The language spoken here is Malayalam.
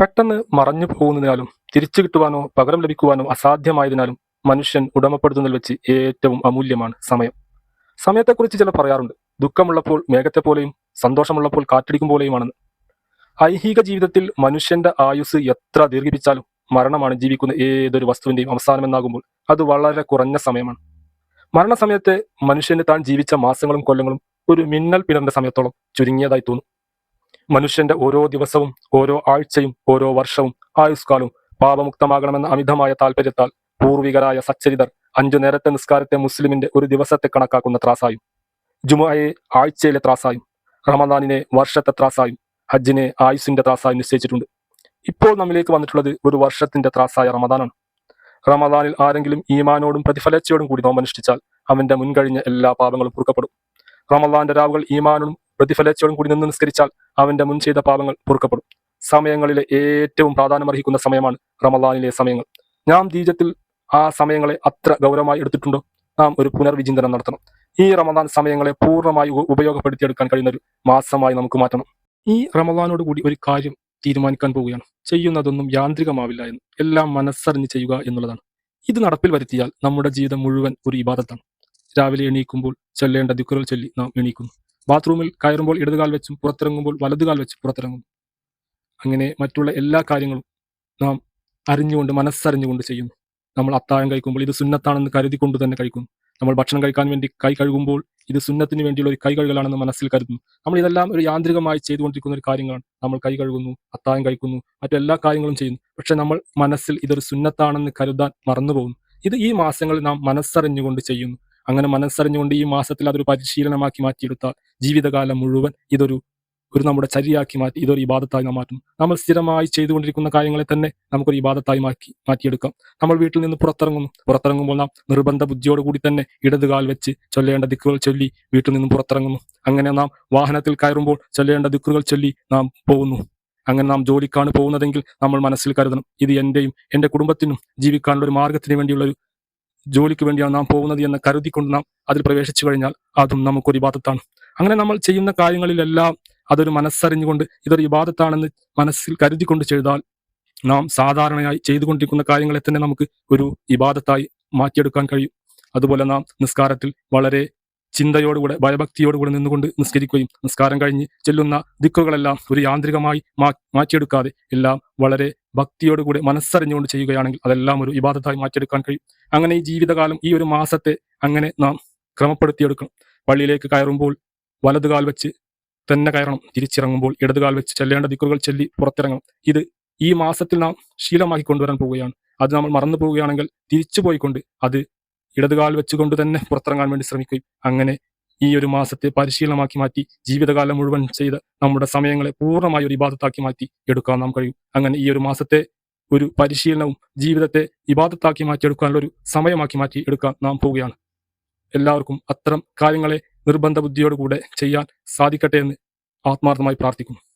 പെട്ടെന്ന് മറഞ്ഞു പോകുന്നതിനാലും തിരിച്ചു കിട്ടുവാനോ പകരം ലഭിക്കുവാനോ അസാധ്യമായതിനാലും മനുഷ്യൻ ഉടമപ്പെടുത്തുന്നതിൽ വെച്ച് ഏറ്റവും അമൂല്യമാണ് സമയം. സമയത്തെക്കുറിച്ച് ചിലർ പറയാറുണ്ട് ദുഃഖമുള്ളപ്പോൾ മേഘത്തെ പോലെയും സന്തോഷമുള്ളപ്പോൾ കാറ്റടിക്കും പോലെയുമാണെന്ന്. ഐഹിക ജീവിതത്തിൽ മനുഷ്യന്റെ ആയുസ് എത്ര ദീർഘിപ്പിച്ചാലും മരണമാണ് ജീവിക്കുന്ന ഏതൊരു വസ്തുവിന്റെയും അവസാനമെന്നാകുമ്പോൾ അത് വളരെ കുറഞ്ഞ സമയമാണ്. മരണസമയത്തെ മനുഷ്യന് താൻ ജീവിച്ച മാസങ്ങളും കൊല്ലങ്ങളും ഒരു മിന്നൽ പിണറിന്റെ സമയത്തോളം ചുരുങ്ങിയതായി തോന്നും. മനുഷ്യന്റെ ഓരോ ദിവസവും ഓരോ ആഴ്ചയും ഓരോ വർഷവും ആയുഷ്കാലവും പാപമുക്തമാകണമെന്ന അമിതമായ താല്പര്യത്താൽ പൂർവികരായ സച്ചരിതർ അഞ്ചു നേരത്തെ നിസ്കാരത്തെ മുസ്ലിമിന്റെ ഒരു ദിവസത്തെ കണക്കാക്കുന്ന ത്രാസായും ജുമുഅയെ ആഴ്ചയിലെ ത്രാസായും റമദാനിനെ വർഷത്തെ ത്രാസായും ഹജ്ജിനെ ആയുസിന്റെ ത്രാസായും നിശ്ചയിച്ചിട്ടുണ്ട്. ഇപ്പോൾ നമ്മിലേക്ക് വന്നിട്ടുള്ളത് ഒരു വർഷത്തിന്റെ ത്രാസായ റമദാനാണ്. റമദാനിൽ ആരെങ്കിലും ഈമാനോടും പ്രതിഫലച്ചയോടും കൂടി നോമ്പനുഷ്ഠിച്ചാൽ അവന്റെ മുൻകഴിഞ്ഞ എല്ലാ പാപങ്ങളും കുറുക്കപ്പെടും. റമദാന്റെ രാവുകൾ ഈമാനോടും പ്രതിഫലച്ചയോടും കൂടി നിന്ന് നിസ്കരിച്ചാൽ അവന്റെ മുൻ ചെയ്ത പാപങ്ങൾ പൊറുക്കപ്പെടും. സമയങ്ങളിലെ ഏറ്റവും പ്രാധാന്യമർഹിക്കുന്ന സമയമാണ് റമദാനിലെ സമയങ്ങൾ. നാം ദീജത്തിൽ ആ സമയങ്ങളെ അത്ര ഗൗരവമായി എടുത്തിട്ടുണ്ടോ? നാം ഒരു പുനർവിചിന്തനം നടത്തണം. ഈ റമദാൻ സമയങ്ങളെ പൂർണമായി ഉപയോഗപ്പെടുത്തി ഉപയോഗപ്പെടുത്തിയെടുക്കാൻ കഴിയുന്ന ഒരു മാസമായി നമുക്ക് മാറ്റണം. ഈ റമദാനോട് കൂടി ഒരു കാര്യം തീരുമാനിക്കാൻ പോവുകയാണ്. ചെയ്യുന്നതൊന്നും യാന്ത്രികമാവില്ല എന്ന്. എല്ലാം മനസ്സറിഞ്ഞ് ചെയ്യുക എന്നുള്ളതാണ്. ഇത് നടപ്പിൽ വരുത്തിയാൽ നമ്മുടെ ജീവിതം മുഴുവൻ ഒരു ഇബാദത്താണ്. രാവിലെ എണീക്കുമ്പോൾ ചൊല്ലേണ്ട ദിക്കുറൽ ചൊല്ലി നാം എണീക്കുന്നു. ബാത്റൂമിൽ കയറുമ്പോൾ ഇടതുകാൽ വെച്ചും പുറത്തിറങ്ങുമ്പോൾ വലതുകാൽ വെച്ചും പുറത്തിറങ്ങും അങ്ങനെ മറ്റുള്ള എല്ലാ കാര്യങ്ങളും നാം അറിഞ്ഞുകൊണ്ട് മനസ്സറിഞ്ഞുകൊണ്ട് ചെയ്യുന്നു. നമ്മൾ അത്താഴം കഴിക്കുമ്പോൾ ഇത് സുന്നത്താണെന്ന് കരുതിക്കൊണ്ട് തന്നെ കഴിക്കുന്നു. നമ്മൾ ഭക്ഷണം കഴിക്കാൻ വേണ്ടി കൈ കഴുകുമ്പോൾ ഇത് സുന്നത്തിന് വേണ്ടിയുള്ള ഒരു കൈ കഴുകലാണെന്ന് മനസ്സിൽ കരുതുന്നു. നമ്മൾ ഇതെല്ലാം ഒരു യാന്ത്രികമായി ചെയ്തുകൊണ്ടിരിക്കുന്ന ഒരു കാര്യങ്ങളാണ്. നമ്മൾ കൈ കഴുകുന്നു അത്താഴം കഴിക്കുന്നു മറ്റെല്ലാ കാര്യങ്ങളും ചെയ്യുന്നു. പക്ഷെ നമ്മൾ മനസ്സിൽ ഇതൊരു സുന്നത്താണെന്ന് കരുതാൻ മറന്നു പോകുന്നു ഇത് ഈ മാസങ്ങളിൽ നാം മനസ്സറിഞ്ഞുകൊണ്ട് ചെയ്യുന്നു. അങ്ങനെ മനസ്സറിഞ്ഞുകൊണ്ട് ഈ മാസത്തിൽ അതൊരു പരിശീലനമാക്കി മാറ്റിയെടുത്താൽ ജീവിതകാലം മുഴുവൻ ഇതൊരു ഒരു നമ്മുടെ ചരിയാക്കി മാറ്റി ഇതൊരു ഇബാദത്തായി നാം മാറ്റും. നമ്മൾ സ്ഥിരമായി ചെയ്തുകൊണ്ടിരിക്കുന്ന കാര്യങ്ങളെ തന്നെ നമുക്കൊരു ഇബാദത്തായി മാറ്റി മാറ്റിയെടുക്കാം. നമ്മൾ വീട്ടിൽ നിന്ന് പുറത്തിറങ്ങുന്നു. പുറത്തിറങ്ങുമ്പോൾ നാം നിർബന്ധ ബുദ്ധിയോട് കൂടി തന്നെ ഇടതുകാൽ വെച്ച് ചൊല്ലേണ്ട ദിക്കുകൾ ചൊല്ലി വീട്ടിൽ നിന്നും പുറത്തിറങ്ങുന്നു. അങ്ങനെ നാം വാഹനത്തിൽ കയറുമ്പോൾ ചൊല്ലേണ്ട ദിക്കുകൾ ചൊല്ലി നാം പോകുന്നു. അങ്ങനെ നാം ജോലിക്കാണ് പോകുന്നതെങ്കിൽ നമ്മൾ മനസ്സിൽ കരുതണം. ഇത് എന്റെയും എന്റെ കുടുംബത്തിനും ജീവിക്കാനുള്ള ഒരു മാർഗത്തിന് വേണ്ടിയുള്ള ഒരു ജോലിക്ക് വേണ്ടിയാണ് നാം പോകുന്നത് എന്ന് കരുതിക്കൊണ്ട് നാം അതിൽ പ്രവേശിച്ചു കഴിഞ്ഞാൽ അതും നമുക്കൊരു ഇബാദത്താണ് അങ്ങനെ നമ്മൾ ചെയ്യുന്ന കാര്യങ്ങളിലെല്ലാം അതൊരു മനസ്സറിഞ്ഞുകൊണ്ട് ഇതൊരു ഇബാദത്താണെന്ന് മനസ്സിൽ കരുതിക്കൊണ്ട് ചെയ്താൽ നാം സാധാരണയായി ചെയ്തുകൊണ്ടിരിക്കുന്ന കാര്യങ്ങളെ തന്നെ നമുക്ക് ഒരു ഇബാദത്തായി മാറ്റിയെടുക്കാൻ കഴിയും. അതുപോലെ നാം നിസ്കാരത്തിൽ വളരെ ചിന്തയോടുകൂടെ ഭയഭക്തിയോടുകൂടെ നിന്നുകൊണ്ട് നിസ്കരിക്കുകയും നിസ്കാരം കഴിഞ്ഞ് ചെല്ലുന്ന ദിക്കുകളെല്ലാം ഒരു യാന്ത്രികമായി മാറ്റിയെടുക്കാതെ എല്ലാം വളരെ ഭക്തിയോടുകൂടി മനസ്സറിഞ്ഞുകൊണ്ട് ചെയ്യുകയാണെങ്കിൽ അതെല്ലാം ഒരു ഇബാദത്തായി മാറ്റിയെടുക്കാൻ കഴിയും. അങ്ങനെ ഈ ജീവിതകാലം ഈ ഒരു മാസത്തെ അങ്ങനെ നാം ക്രമപ്പെടുത്തിയെടുക്കണം. പള്ളിയിലേക്ക് കയറുമ്പോൾ വലതുകാൽ വെച്ച് തന്നെ കയറണം. തിരിച്ചിറങ്ങുമ്പോൾ ഇടതുകാൽ വെച്ച് ചെല്ലേണ്ട ദിക്കുകൾ ചെല്ലി പുറത്തിറങ്ങണം. ഇത് ഈ മാസത്തിൽ നാം ശീലമാക്കി കൊണ്ടുവരാൻ പോവുകയാണ്. അത് നമ്മൾ മറന്നു പോവുകയാണെങ്കിൽ തിരിച്ചു പോയിക്കൊണ്ട് അത് ഇടതുകാൽ വെച്ചുകൊണ്ട് തന്നെ പുറത്തിറങ്ങാൻ വേണ്ടി ശ്രമിക്കുകയും അങ്ങനെ ഈ ഒരു മാസത്തെ പരിശീലനമാക്കി മാറ്റി ജീവിതകാലം മുഴുവൻ ചെയ്ത് നമ്മുടെ സമയങ്ങളെ പൂർണമായി ഒരു ഇബാദത്താക്കി മാറ്റി എടുക്കാൻ നാം കഴിയും. അങ്ങനെ ഈ ഒരു മാസത്തെ ഒരു പരിശീലനവും ജീവിതത്തെ ഇബാദത്താക്കി മാറ്റിയെടുക്കാനുള്ള ഒരു സമയമാക്കി മാറ്റി എടുക്കാൻ നാം പോവുകയാണ്. എല്ലാവർക്കും അത്തരം കാര്യങ്ങളെ നിർബന്ധ ബുദ്ധിയോടുകൂടെ ചെയ്യാൻ സാധിക്കട്ടെ എന്ന് ആത്മാർത്ഥമായി പ്രാർത്ഥിക്കുന്നു.